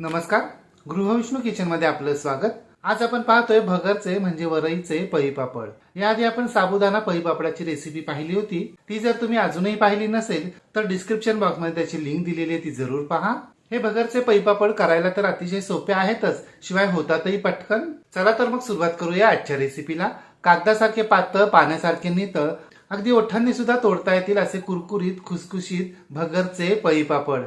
नमस्कार. गृहविष्णू किचनमध्ये आपलं स्वागत. आज आपण पाहतोय भगरचे म्हणजे वरईचे पळीपापड. याआधी आपण साबुदाणा पळीपापडाची रेसिपी पाहिली होती. ती जर तुम्ही अजूनही पाहिली नसेल तर डिस्क्रिप्शन बॉक्समध्ये त्याची लिंक दिलेली आहे ती जरूर पहा. हे भगरचे पळीपापड करायला तर अतिशय सोपे आहेतच शिवाय होतातही पटकन. चला तर मग सुरुवात करूया आजच्या रेसिपीला कागदासारखे पातळ पाण्यासारखे नितळ अगदी ओठांनी सुद्धा तोडता येतील असे कुरकुरीत खुसखुशीत भगरचे पळीपापड.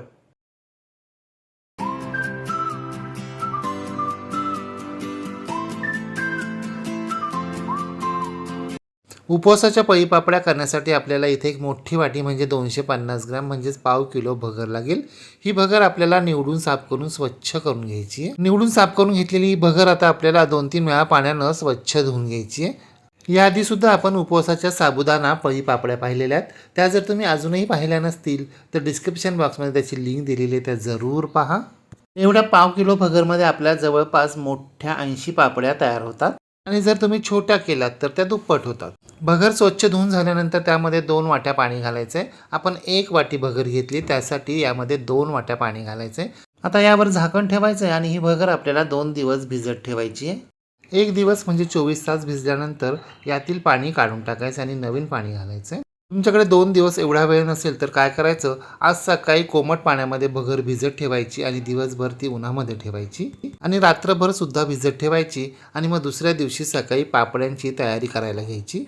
उपवासाच्या पळीपापड्या करण्यासाठी आपल्याला इथे एक मोठी वाटी म्हणजे दोनशे पन्नास ग्रॅम म्हणजेच पाव किलो भगर लागेल. ही भगर आपल्याला निवडून साफ करून स्वच्छ करून घ्यायची आहे. निवडून साफ करून घेतलेली ही भगर आता आपल्याला दोन तीन वेळा पाण्यानं स्वच्छ धुवून घ्यायची आहे. याआधी सुद्धा आपण उपवासाच्या साबुदाणा पळी पापड्या पाहिलेल्या आहेत. त्या जर तुम्ही अजूनही पाहिल्या नसतील तर डिस्क्रिप्शन बॉक्समध्ये त्याची लिंक दिलेली आहे त्या जरूर पहा. एवढ्या पाव किलो भगरमध्ये आपल्या जवळपास मोठ्या ऐंशी पापड्या तयार होतात. आणि जर तुम्ही छोट्या केलात तर त्या दुप्पट होतात. भगर स्वच्छ धुवून झाल्यानंतर त्यामध्ये दोन वाट्या पाणी घालायचं आहे आपण एक वाटी भगर घेतली त्यासाठी यामध्ये दोन वाट्या पाणी घालायचं आहे आता यावर झाकण ठेवायचं आहे आणि ही भगर आपल्याला दोन दिवस भिजत ठेवायची आहे. एक दिवस म्हणजे चोवीस तास भिजल्यानंतर यातील पाणी काढून टाकायचं आणि नवीन पाणी घालायचं आहे तुमच्याकडे दोन दिवस एवढा वेळ नसेल तर काय करायचं? आज सकाळी कोमट पाण्यामध्ये भगर भिजत ठेवायची आणि दिवसभर ती उन्हामध्ये ठेवायची. आणि रात्रभर सुद्धा भिजत ठेवायची आणि मग दुसऱ्या दिवशी सकाळी पापड्यांची तयारी करायला घ्यायची.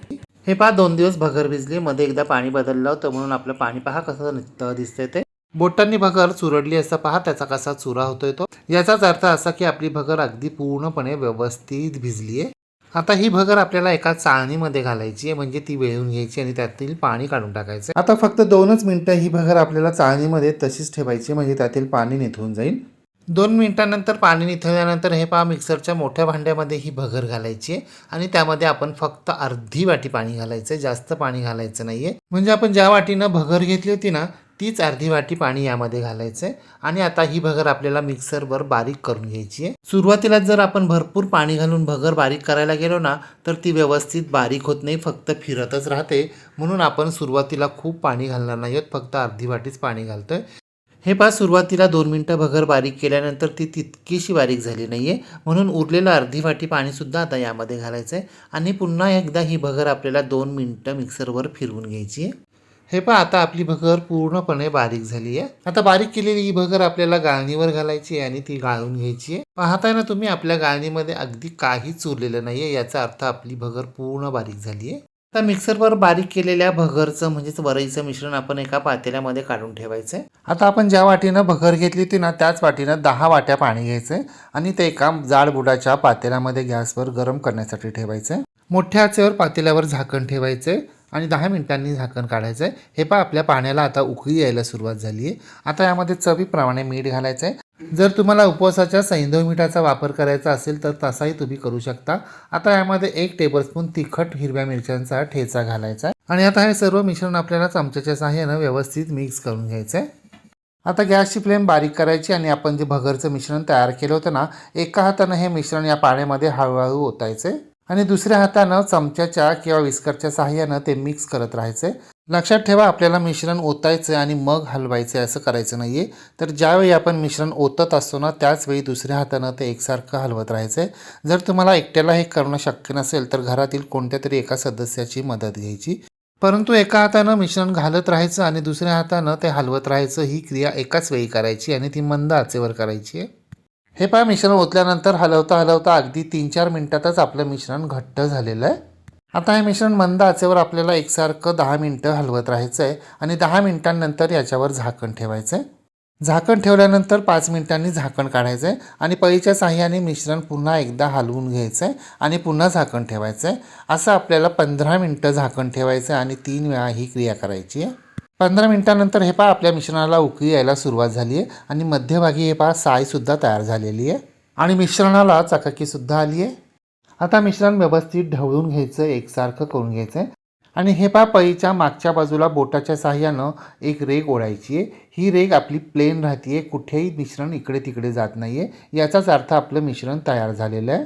हे पहा दोन दिवस भगर भिजली मध्ये एकदा पाणी बदललं होतं म्हणून आपलं पाणी पहा कसं निघतं दिसतंय ते. बोटांनी भगर चुरडली असं पहा त्याचा कसा चुरा होतोय तो. याचाच अर्थ असा की आपली भगर अगदी पूर्णपणे व्यवस्थित भिजली आहे आता ही भगर आपल्याला एका चाळणीमध्ये घालायची आहे म्हणजे ती वेळून घ्यायची आणि त्यातील पाणी काढून टाकायचं आता फक्त दोनच मिनिटं ही भगर आपल्याला चाळणीमध्ये तशीच ठेवायची म्हणजे त्यातील पाणी निथळून जाईल. दोन मिनिटांनंतर पाणी निथळल्यानंतर हे पहा मिक्सरच्या मोठ्या भांड्यामध्ये ही भगर घालायची आहे आणि त्यामध्ये आपण फक्त अर्धी वाटी पाणी घालायचं जास्त पाणी घालायचं नाहीये. म्हणजे आपण ज्या वाटीनं भगर घेतली होती ना तीच अर्धी वाटी पाणी यामध्ये घालायचं आहे आणि आता ही भगर आपल्याला मिक्सरवर बारीक करून घ्यायची आहे. सुरुवातीला जर आपण भरपूर पाणी घालून भगर बारीक करायला गेलो ना तर ती व्यवस्थित बारीक होत नाही फक्त फिरतच राहते. म्हणून आपण सुरुवातीला खूप पाणी घालणार नाही आहोत फक्त अर्धी वाटीच पाणी घालतोय. हे पहा सुरुवातीला दोन मिनटं भगर बारीक केल्यानंतर ती तितकीशी बारीक झाली नाही आहे म्हणून उरलेलं अर्धी वाटी पाणीसुद्धा आता यामध्ये घालायचं आहे आणि पुन्हा एकदा ही भगर आपल्याला दोन मिनटं मिक्सरवर फिरवून घ्यायची आहे. हे पहा आता आपली भगर पूर्णपणे बारीक झाली आहे आता बारीक केलेली ही भगर आपल्याला गाळणीवर घालायची आहे आणि ती गाळून घ्यायची आहे. पाहताय ना तुम्ही आपल्या गाळणीमध्ये अगदी काहीच उरलेलं नाही आहे याचा अर्थ आपली भगर पूर्ण बारीक झाली आहे आता मिक्सरवर बारीक केलेल्या भगरचं म्हणजेच वरईचं मिश्रण आपण एका पातेल्यामध्ये काढून ठेवायचं आहे आता आपण ज्या वाटीनं भगर घेतली होती ना त्याच वाटीनं दहा वाट्या पाणी घ्यायचं आहे आणि ते एका जाड बुडाच्या पातेल्यामध्ये गॅसवर गरम करण्यासाठी ठेवायचं आहे मोठ्या आचेवर पातेल्यावर झाकण ठेवायचं आहे आणि दहा मिनिटांनी झाकण काढायचं आहे हे पहा आपल्या पाण्याला आता उकळी यायला सुरुवात झाली आहे आता यामध्ये चवीप्रमाणे मीठ घालायचं आहे जर तुम्हाला उपवासाच्या सैंधव मिठाचा वापर करायचा असेल तर तसाही तुम्ही करू शकता. आता यामध्ये एक टेबलस्पून तिखट हिरव्या मिरच्यांचा ठेचा घालायचा आहे. आणि आता हे सर्व मिश्रण आपल्याला चमच्याच्या सहाय्यानं व्यवस्थित मिक्स करून घ्यायचं आहे आता गॅसची फ्लेम बारीक करायची आणि आपण जे भगरचं मिश्रण तयार केलं होतं ना एका हातानं हे मिश्रण या पाण्यामध्ये हळूहळू ओतायचं आहे आणि दुसऱ्या हातानं चमच्याच्या किंवा विस्करच्या सहाय्यानं ते मिक्स करत राहायचं. लक्षात ठेवा आपल्याला मिश्रण ओतायचं आणि मग हलवायचं असं करायचं नाही आहे तर ज्यावेळी आपण मिश्रण ओतत असतो ना त्याचवेळी दुसऱ्या हातानं ते एकसारखं हलवत राहायचं. आहे जर तुम्हाला एकट्याला हे करणं शक्य नसेल तर घरातील कोणत्या तरी एका सदस्याची मदत घ्यायची. परंतु एका हातानं मिश्रण घालत राहायचं आणि दुसऱ्या हातानं ते हलवत राहायचं ही क्रिया एकाच वेळी करायची आणि ती मंद आचेवर करायची आहे. हे पहा मिश्रण ओतल्यानंतर हलवता हलवता अगदी तीन चार मिनटातच आपलं मिश्रण घट्ट झालेलं आहे. आता हे मिश्रण मंद आचेवर आपल्याला एकसारखं दहा मिनटं हलवत राहायचं आहे आणि दहा मिनटांनंतर याच्यावर झाकण ठेवायचं आहे झाकण ठेवल्यानंतर पाच मिनिटांनी झाकण काढायचं आहे आणि पळीच्या साह्याने मिश्रण पुन्हा एकदा हलवून घ्यायचं आहे आणि पुन्हा झाकण ठेवायचं आहे असं आपल्याला पंधरा मिनटं झाकण ठेवायचं आहे आणि तीन वेळा ही क्रिया करायची आहे. पंधरा मिनटानंतर हे पहा आपल्या मिश्रणाला उकळी यायला सुरुवात झाली आहे आणि मध्यभागी हे पहा सायसुद्धा तयार झालेली आहे. आणि मिश्रणाला चकाकीसुद्धा आली आहे. आता मिश्रण व्यवस्थित ढवळून घ्यायचं एकसारखं करून घ्यायचं आहे आणि हे पहा पळीच्या मागच्या बाजूला बोटाच्या साह्यानं एक रेग ओढायची आहे. ही रेग आपली प्लेन राहते आहे कुठेही मिश्रण इकडे तिकडे जात नाही आहे याचाच अर्थ आपलं मिश्रण तयार झालेलं आहे.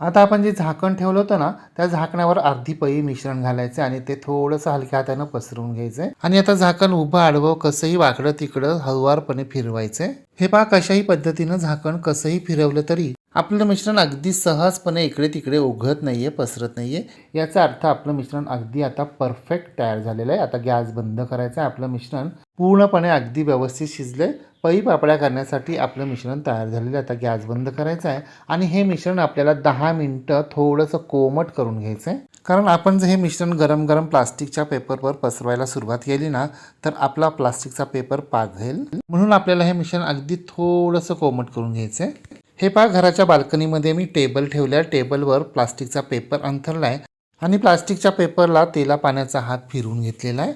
आता आपण जे झाकण ठेवलं होतं ना त्या झाकणावर अर्धी पई मिश्रण घालायचं आणि ते थोडंसं हलक्या हातानं पसरवून घ्यायचं आणि आता झाकण उभं आडवं कसंही वाकडं तिकडं हळुवारपणे फिरवायचं हे पहा कशाही पद्धतीनं झाकण कसंही फिरवलं तरी आपलं मिश्रण अगदी सहजपणे इकडे तिकडे उघळत नाही आहे पसरत नाही आहे याचा अर्थ आपलं मिश्रण अगदी आता परफेक्ट तयार झालेलं आहे. आता गॅस बंद करायचा आहे. आपलं मिश्रण पूर्णपणे अगदी व्यवस्थित शिजलंय. पई पापड्या करण्यासाठी आपलं मिश्रण तयार झालेलं आहे. आता गॅस बंद करायचा आहे. आणि हे मिश्रण आपल्याला दहा मिनटं थोडंसं कोमट करून घ्यायचं आहे कारण आपण जर हे मिश्रण गरम गरम प्लास्टिकच्या पेपरवर पसरवायला सुरुवात केली ना तर आपला प्लास्टिकचा पेपर पाघेल. म्हणून आपल्याला हे मिश्रण अगदी थोडंसं कोमट करून घ्यायचं आहे हे पहा घराच्या बाल्कनीमध्ये मी टेबल ठेवल्या. टेबलवर प्लास्टिकचा पेपर अंथरला आहे आणि प्लास्टिकच्या पेपरला तेला पाण्याचा हात फिरवून घेतलेला आहे.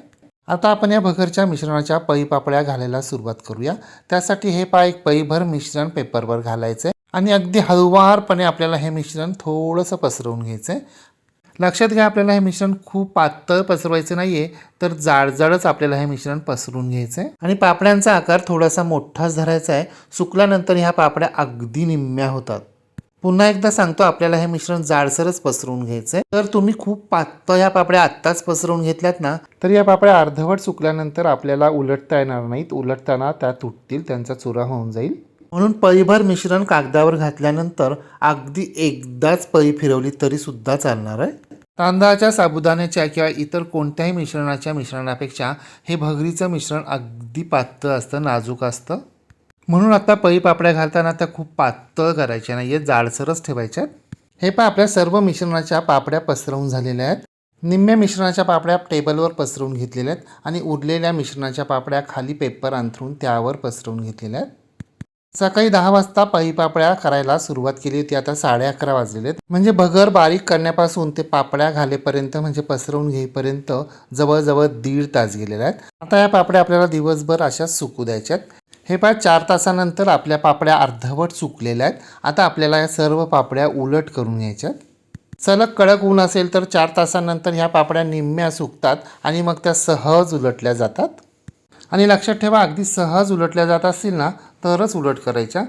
आता आपण या भगरच्या मिश्रणाच्या पई पापड्या घालायला सुरुवात करूया. त्यासाठी हे पहा एक पईभर मिश्रण पेपरवर घालायचं आहे आणि अगदी हळुवारपणे आपल्याला हे मिश्रण थोडंसं पसरवून घ्यायचं आहे लक्षात घ्या आपल्याला हे मिश्रण खूप पातळ पसरवायचं नाहीये तर जाडजाडच आपल्याला हे मिश्रण पसरून घ्यायचं आहे आणि पापड्यांचा आकार थोडासा मोठाच धरायचा आहे सुकल्यानंतर ह्या पापड्या अगदी निम्म्या होतात. पुन्हा एकदा सांगतो आपल्याला हे मिश्रण जाडसरच पसरवून घ्यायचंय. तर तुम्ही खूप पातळ ह्या पापड्या आत्ताच पसरवून घेतल्यात ना तर या पापड्या अर्धवट सुकल्यानंतर आपल्याला उलटता येणार नाहीत. उलटताना त्या तुटतील त्यांचा चुरा होऊन जाईल. म्हणून पळीभर मिश्रण कागदावर घातल्यानंतर अगदी एकदाच पळी फिरवली तरीसुद्धा चालणार आहे. तांदळाच्या साबुदाण्याच्या किंवा इतर कोणत्याही मिश्रणाच्या मिश्रणापेक्षा हे भगरीचं मिश्रण अगदी पातळ असतं नाजूक असतं. म्हणून आता पळी पापड्या घालताना त्या खूप पातळ करायच्या नाही आहेत जाडसरच ठेवायच्या हे पहा आपल्या सर्व मिश्रणाच्या पापड्या पसरवून झालेल्या आहेत. निम्म्या मिश्रणाच्या पापड्या टेबलवर पसरवून घेतलेल्या आहेत आणि उरलेल्या मिश्रणाच्या पापड्या खाली पेपर अंथरून त्यावर पसरवून घेतलेल्या आहेत. सकाळी दहा वाजता पाई पापड्या करायला सुरुवात केली. होती आता साडे अकरा वाजलेले आहेत म्हणजे भगर बारीक करण्यापासून ते पापड्या घालेपर्यंत म्हणजे पसरवून घेईपर्यंत जवळजवळ दीड तास गेलेले आहेत. आता या पापड्या आपल्याला दिवसभर अशा सुकू द्यायच्यात. हे पाय चार तासानंतर आपल्या पापड्या अर्धवट सुकलेल्या आहेत. आता आपल्याला या सर्व पापड्या उलट करून घ्यायच्यात. सलग कडक ऊन असेल तर चार तासानंतर ह्या पापड्या निम्म्या सुकतात आणि मग त्या सहज उलटल्या जातात. आणि लक्षात ठेवा अगदी सहज उलटल्या जात असतील ना तरच उलट करायच्या.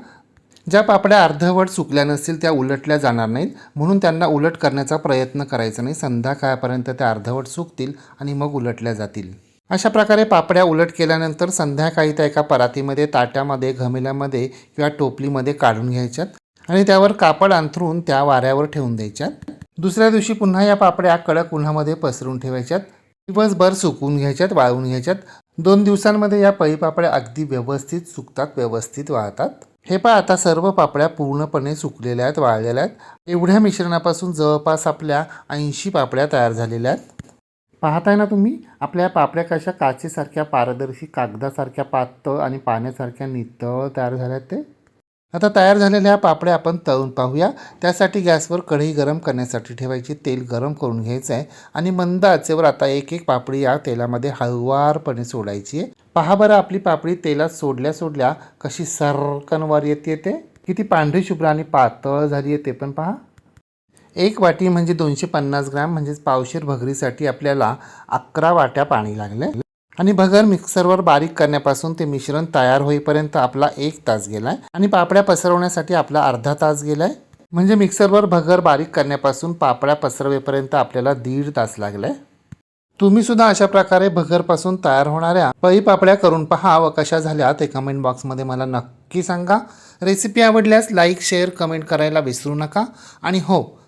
ज्या पापड्या अर्धवट सुकल्या नसतील त्या उलटल्या जाणार नाहीत. म्हणून त्यांना उलट करण्याचा प्रयत्न करायचा नाही. संध्याकाळपर्यंत त्या अर्धवट सुकतील आणि मग उलटल्या जातील. अशा प्रकारे पापड्या उलट केल्यानंतर संध्याकाळी त्या एका परातीमध्ये ताट्यामध्ये घमेल्यामध्ये किंवा टोपलीमध्ये काढून घ्यायच्यात आणि त्यावर कापड अंथरून त्या वाऱ्यावर ठेवून द्यायच्यात. दुसऱ्या दिवशी पुन्हा या पापड्या कडक उन्हामध्ये पसरून ठेवायच्यात. दिवसभर सुकवून घ्यायच्यात वाळवून घ्यायच्यात. दोन दिवसांमध्ये या पळी पापड्या अगदी व्यवस्थित सुकतात व्यवस्थित वाळतात. हे पहा आता सर्व पापड्या पूर्णपणे सुकलेल्या आहेत वाळलेल्या आहेत. एवढ्या मिश्रणापासून जवळपास आपल्या ऐंशी पापड्या तयार झालेल्या आहेत. पाहताय ना तुम्ही आपल्या पापड्या कशा काचेसारख्या पारदर्शी कागदासारख्या पातळ आणि पाण्यासारख्या नितळ तयार झाल्या आहेत ते? आता तयार झालेल्या पापड्या आपण तळून पाहूया. त्यासाठी गॅसवर कढई गरम करण्यासाठी ठेवायची. तेल गरम करून घ्यायचं आहे. आणि मंद आचेवर आता एक एक पापडी या तेलामध्ये हळुवारपणे सोडायची आहे. पहा बरं आपली पापडी तेलात सोडल्या सोडल्या कशी सरकनवार येते येते किती पांढरी शुभ्र आणि पातळ झाली आहे ते पण पहा. एक वाटी म्हणजे दोनशे पन्नास ग्रॅम म्हणजेच पावशेर भगरीसाठी आपल्याला अकरा वाट्या पाणी लागले आणि भगर मिक्सरवर बारीक करण्यापासून ते मिश्रण तयार होईपर्यंत आपला एक तास गेलाय. आणि पापड्या पसरवण्यासाठी आपला अर्धा तास गेलाय. म्हणजे मिक्सरवर भगर बारीक करण्यापासून पापड्या पसरवेपर्यंत आपल्याला दीड तास लागलाय. तुम्ही सुद्धा अशा प्रकारे भगरपासून तयार होणाऱ्या पळी पापड्या करून पहा. व कशा झाल्या ते कमेंट बॉक्समध्ये मला नक्की सांगा. रेसिपी आवडल्यास लाईक शेअर कमेंट करायला विसरू नका. आणि हो